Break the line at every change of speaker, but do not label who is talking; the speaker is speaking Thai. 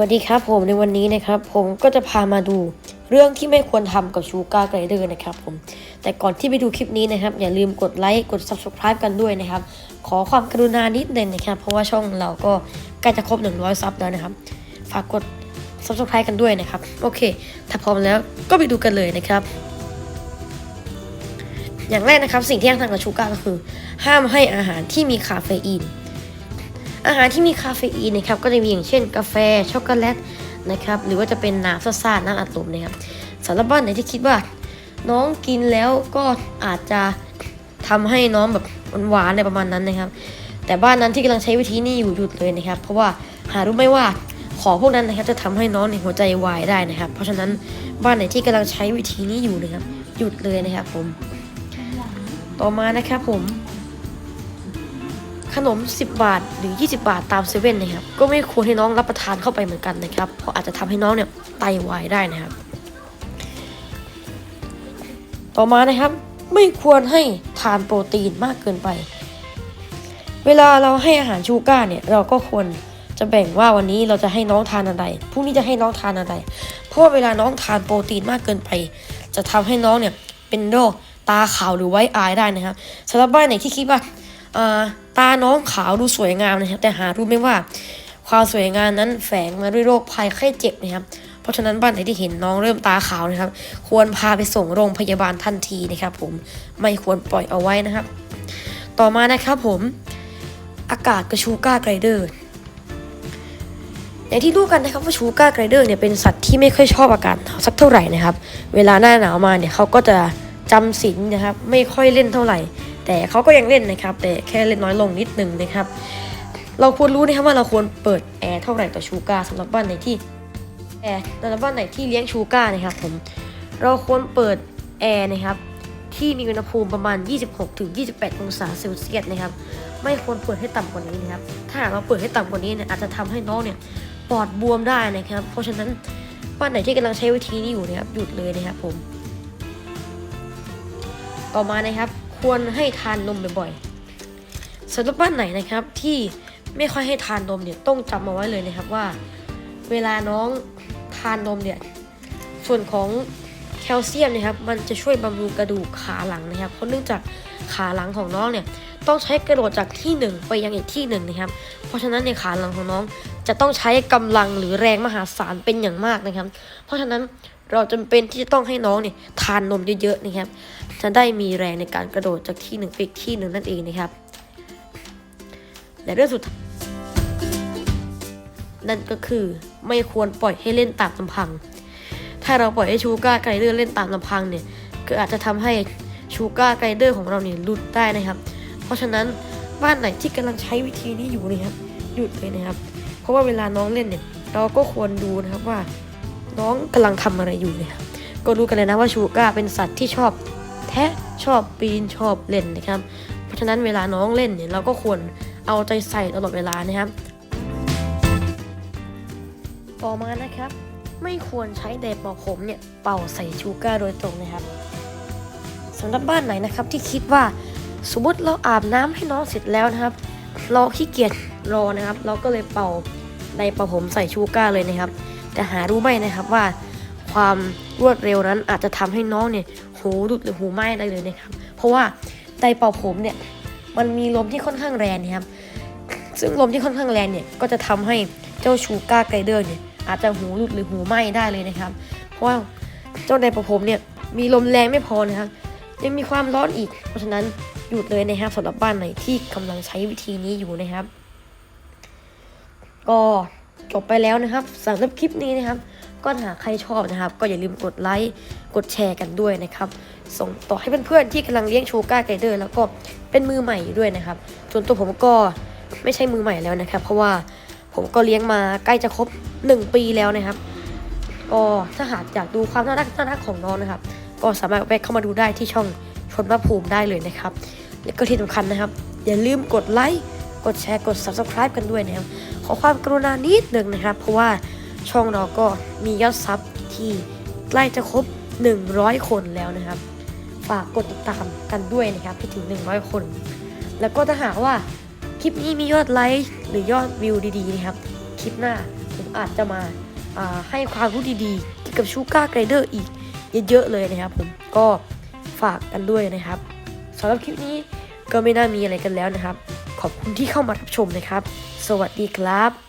วัสดีครับผมในวันนี้นะครับ ผมก็จะพามาดูเรื่องที่ไม่ควรทำกับชูการ์ไกเดอร์นะครับผมแต่ก่อนที่ไปดูคลิปนี้นะครับ อย่าลืมกดไลค์กด subscribe กันด้วยนะครับ ขอความกรุณานิดนึงนะครับ เพราะว่าช่องเราก็ใกล้จะครบ 100 ซับแล้วนะครับ ฝากกด subscribe กันด้วยนะครับ โอเค ถ้าพร้อมแล้วก็ไปดูกันเลยนะครับ อย่างแรกนะครับสิ่งที่ห้ามทำกับชูการ์ก็คือ ห้ามให้อาหารที่มีคาเฟอีน อาหารที่มีคาเฟอีนนะครับก็จะมีอย่างเช่นกาแฟช็อกโกแลตนะครับหรือว่าจะเป็นน้ำซ่าๆน้ำอัดลมนะครับสำหรับบ้านไหนที่คิดว่า น้องกินแล้วก็อาจจะทำให้น้องแบบหวานๆอะไรประมาณนั้นนะครับ แต่บ้านนั้นที่กำลังใช้วิธีนี้อยู่หยุดเลยนะครับ เพราะว่าหารู้ไหมว่าของพวกนั้นนะครับจะทำให้น้องในหัวใจวายได้นะครับ เพราะฉะนั้นบ้านไหนที่กำลังใช้วิธีนี้อยู่นะครับหยุดเลยนะครับผม ต่อมานะครับผม ขนม 10 บาทหรือ 20 บาทตามเซเว่นนะครับ ก็ไม่ควรให้น้องรับประทานเข้าไปเหมือนกันนะครับ เพราะอาจจะทำให้น้องเนี่ยไตวายได้นะครับ ต่อมานะครับ ไม่ควรให้ทานโปรตีนมากเกินไป เวลาเราให้อาหารชูการ์เนี่ยเราก็ควรจะแบ่งว่าวันนี้เราจะให้น้องทานอะไรพรุ่งนี้จะให้น้องทานอะไร เพราะว่าเวลาน้องทานโปรตีนมากเกินไป จะทำให้น้องเนี่ยเป็นโรคตาขาวหรือไว้อายได้นะครับสำหรับบ้านไหนที่คิดว่า อ่าตาน้องขาวดูสวยงามนะครับ แต่หารู้ไหมว่า ความสวยงามนั้นแฝงมาด้วยโรคภัยไข้เจ็บนะครับ เพราะฉะนั้นบ้านไหนที่เห็นน้องเริ่มตาขาวนะครับ ควรพาไปส่งโรงพยาบาลทันทีนะครับ ผมไม่ควรปล่อยเอาไว้นะครับ ต่อมานะครับผมอากาศกระชูก้าไกรเดอร์อย่างที่รู้กันนะครับว่าชูก้าไกรเดอร์เนี่ยเป็นสัตว์ที่ไม่ค่อยชอบอากาศหนาวสักเท่าไหร่นะครับ เวลาหน้าหนาวมาเนี่ยเขาก็จะจำศีลนะครับ ไม่ค่อยเล่นเท่าไหร่ แต่เขาก็ยังเล่นนะครับ แต่แค่เล่นน้อยลงนิดนึงนะครับ เราควรรู้นะครับว่าเราควรเปิดแอร์เท่าไหร่ต่อชูการ์สำหรับบ้านไหนที่แอร์สำหรับบ้านไหนที่เลี้ยงชูการ์นะครับผมเราควรเปิดแอร์นะครับที่มีอุณหภูมิประมาณ 26-28 องศาเซลเซียสนะครับ ไม่ควรเปิดให้ต่ำกว่านี้นะครับ ถ้าหากเราเปิดให้ต่ำกว่านี้เนี่ยอาจจะทำให้น้องเนี่ยปอดบวมได้นะครับ เพราะฉะนั้นบ้านไหนที่กำลังใช้วิธีนี้อยู่นะครับหยุดเลยนะครับผม ต่อมานะครับ ควรให้ทานนมบ่อยๆสำหรับบ้านไหนนะครับที่ไม่ค่อยให้ทานนมเนี่ยต้องจำมาไว้เลยนะครับว่า เวลาน้องทานนมเนี่ยส่วนของแคลเซียมนะครับมันจะช่วยบำรุงกระดูกขาหลังนะครับเพราะเนื่องจากขาหลังของน้องเนี่ยต้องใช้กระโดดจากที่หนึ่งไปยังอีกที่หนึ่งนะครับ เพราะฉะนั้นในขาหลังของน้อง จะต้องใช้กำลังหรือแรงมหาศาลเป็นอย่างมากนะครับ เพราะฉะนั้นเราจำเป็นที่จะต้องให้น้องเนี่ยทานนมเยอะๆนะครับ จะได้มีแรงในการกระโดดจากที่หนึ่งไปอีกที่หนึ่งนั่นเองนะครับ และเรื่องสุดท้ายนั่นก็คือไม่ควรปล่อยให้เล่นตามลำพัง ถ้าเราปล่อยให้ชูการ์ไกเดอร์เล่นตามลำพังเนี่ยก็อาจจะทำให้ชูการ์ไกเดอร์ของเราเนี่ยหลุดได้นะครับ เพราะฉะนั้นบ้านไหนที่กำลังใช้วิธีนี้อยู่นะครับหยุดเลยนะครับ ราะว่าเวลาน้องเล่นเนี่ย เราก็ควรดูนะครับว่า น้องกำลังทำอะไรอยู่นะครับก็รู้กันเลยนะว่าชูก้าเป็นสัตว์ที่ชอบแทะชอบปีนชอบเล่นนะครับ เพราะฉะนั้นเวลาน้องเล่นเนี่ยเราก็ควรเอาใจใส่ตลอดเวลานะครับ ต่อมานะครับ ไม่ควรใช้ไดร์เป่าผมเนี่ยเป่าใส่ชูก้าโดยตรงนะครับสำหรับบ้านไหนนะครับที่คิดว่าสมมติเราอาบน้ำให้น้องเสร็จแล้วนะครับ เราขี้เกียจรอนะครับ เราก็เลยเป่าไดร์เป่าผมใส่ชูการ์เลยนะครับ แต่หารู้ไหมนะครับว่าความรวดเร็วนั้นอาจจะทำให้น้องเนี่ยหูดุดหรือหูไหม้ได้เลยนะครับ เพราะว่าไดเป่าผมเนี่ยมันมีลมที่ค่อนข้างแรงนะครับ ซึ่งลมที่ค่อนข้างแรงเนี่ยก็จะทำให้เจ้าชูก้าไกเดอร์เนี่ยอาจจะหูหลุดหรือหูไหม้ได้เลยนะครับ เพราะว่าเจ้าไดเป่าผมเนี่ยมีลมแรงไม่พอนะครับยังมีความร้อนอีก เพราะฉะนั้น หยุดเลยนะครับสำหรับบ้านไหนที่กำลังใช้วิธีนี้อยู่นะครับ ก็จบไปแล้วนะครับสำหรับคลิปนี้นะครับ ก็หากใครชอบนะครับ ก็อย่าลืมกดไลค์กดแชร์กันด้วยนะครับ ส่งต่อให้เพื่อนๆที่กำลังเลี้ยงชูการ์ไกเดอร์แล้วก็เป็นมือใหม่ด้วยนะครับส่วนตัวผมก็ไม่ใช่มือใหม่แล้วนะครับ เพราะว่าผมก็เลี้ยงมาใกล้จะครบ 1 ปีแล้วนะครับ ก็ถ้าหากอยากดูความน่ารักน่ารักของน้องนะครับ ก็สามารถแวะเข้ามาดูได้ที่ช่อง ชนพระภูมิได้เลยนะครับ และก็ที่สำคัญนะครับ อย่าลืมกดไลค์กดแชร์กด subscribe กันด้วยนะครับ ขอความกรุณานิดหนึ่งนะครับ เพราะว่าช่องเราก็มียอดซับที่ใกล้จะครบ 100 คนแล้วนะครับ ฝากกดติดตามกันด้วยนะครับให้ถึง 100 คน แล้วก็ถ้าหากว่าคลิปนี้มียอดไลค์หรือยอดวิวดีๆนะครับคลิปหน้าผมอาจจะมาาให้ความรู้ดีๆเกี่ยวกับชูการ์ไกรเดอร์อีกเยอะๆเลยนะครับผมก็ ฝากกันด้วยนะครับสำหรับคลิปนี้ก็ไม่น่ามีอะไรกันแล้วนะครับ ขอบคุณที่เข้ามารับชมนะครับ สวัสดีครับ